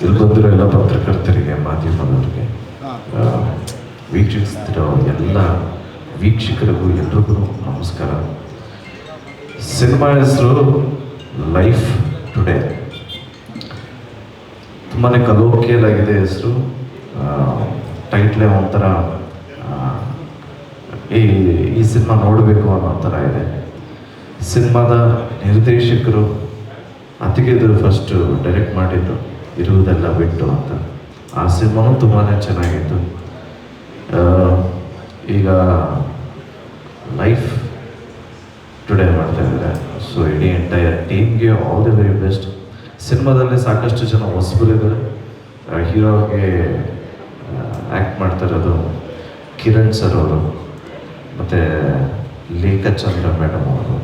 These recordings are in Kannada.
ಇಲ್ಲಿ ಬಂದಿರೋ ಎಲ್ಲ ಪತ್ರಕರ್ತರಿಗೆ ಮಾಧ್ಯಮದವರಿಗೆ ವೀಕ್ಷಿಸ್ತಿರೋ ಎಲ್ಲ ವೀಕ್ಷಕರಿಗೂ ಎಲ್ರಿಗೂ ನಮಸ್ಕಾರ. ಸಿನಿಮಾ ಹೆಸರು ಲೈಫ್ ಟುಡೇ. ತುಂಬಾ ಕಲೋಕಿಯಲ್ ಆಗಿದೆ ಹೆಸರು ಟೈಟ್ಲೇ ಒಂಥರ ಈ ಈ ಸಿನಿಮಾ ನೋಡಬೇಕು ಅನ್ನೋ ಥರ ಇದೆ. ಸಿನಿಮಾದ ನಿರ್ದೇಶಕರು ಅತಿಗೆದು ಫಸ್ಟು ಡೈರೆಕ್ಟ್ ಮಾಡಿದ್ದು ಇರುವುದೆಲ್ಲ ಬಿಟ್ಟು ಅಂತ. ಆ ಸಿನಿಮಾನು ತುಂಬಾ ಚೆನ್ನಾಗಿತ್ತು. ಈಗ ಲೈಫ್ ಟುಡೇ ಮಾಡ್ತಾ ಇದ್ದಾರೆ. ಸೊ ಇಡೀ ಎಂಟೈರ್ ಟೀಮ್ಗೆ ಆಲ್ ದಿ ವೆರಿ ಬೆಸ್ಟ್ ಸಿನಿಮಾದಲ್ಲಿ ಸಾಕಷ್ಟು ಜನ ಹೊಸಬರಿದ್ದಾರೆ. ಹೀರೋಗೆ ಆ್ಯಕ್ಟ್ ಮಾಡ್ತಾ ಇರೋದು ಕಿರಣ್ ಸರ್ ಅವರು, ಮತ್ತು ಚಂದ್ರ ಮೇಡಮ್ ಅವರು.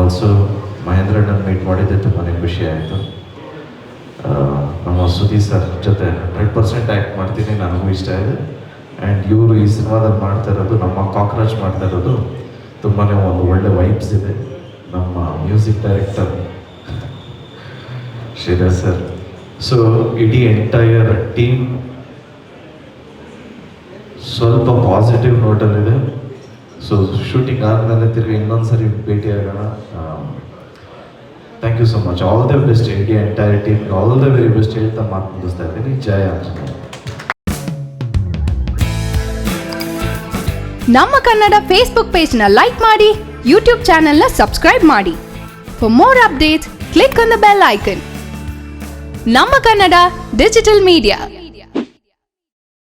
ಆಲ್ಸೋ ಮಹೇಂದ್ರಣ್ಣ ಮೀಟ್ ಮಾಡಿದ್ದೆ ತುಂಬಾ ಖುಷಿ ಆಯಿತು. ನಮ್ಮ ಸರ್ ಜೊತೆ ಹಂಡ್ರೆಡ್ ಪರ್ಸೆಂಟ್ ಆ್ಯಕ್ಟ್ ಮಾಡ್ತೀನಿ, ನನಗೂ ಇಷ್ಟ ಇದೆ. ಆ್ಯಂಡ್ ಇವರು ಈ ಸಿನಿಮಾದಲ್ಲಿ ಮಾಡ್ತಾ ಇರೋದು, ನಮ್ಮ ಕಾಕ್ರೋಚ್ ಮಾಡ್ತಾ ಇರೋದು ತುಂಬಾ ಒಂದು ಒಳ್ಳೆ ವೈಬ್ಸ್ ಇದೆ. ನಮ್ಮ music director Sridhar sir. So ಇಡೀ ಎಂಟೈರ್ ಟೀಮ್ ಸ್ವಲ್ಪ ಪಾಸಿಟಿವ್ ನೋಟಲ್ಲಿದೆ ಸೊ ಶೂಟಿಂಗ್ ಆದಮೇಲೆ ತಿರುಗಿ ಇನ್ನೊಂದು ಸರಿ ಭೇಟಿಯಾಗೋಣ thank you so much all the best ಇಡೀ ಎಂಟೈರ್ ಟೀಮ್ಗೆ ಆಲ್ ದ ವೆರಿ ಬೆಸ್ಟ್ ಹೇಳ್ತಾ ಮಾತು ಮುಗಿಸ್ತಾ ಇದ್ದೀನಿ ಜಯ ನಮ್ಮ ಕನ್ನಡ ಫೇಸ್ಬುಕ್ ಪೇಜ್ನ ಲೈಕ್ ಮಾಡಿ ಯೂಟ್ಯೂಬ್ ಚಾನೆಲ್ನ ಸಬ್ಸ್ಕ್ರೈಬ್ ಮಾಡಿ. For more updates click on the bell icon ನಮ್ಮ ಕನ್ನಡ ಡಿಜಿಟಲ್ ಮೀಡಿಯಾ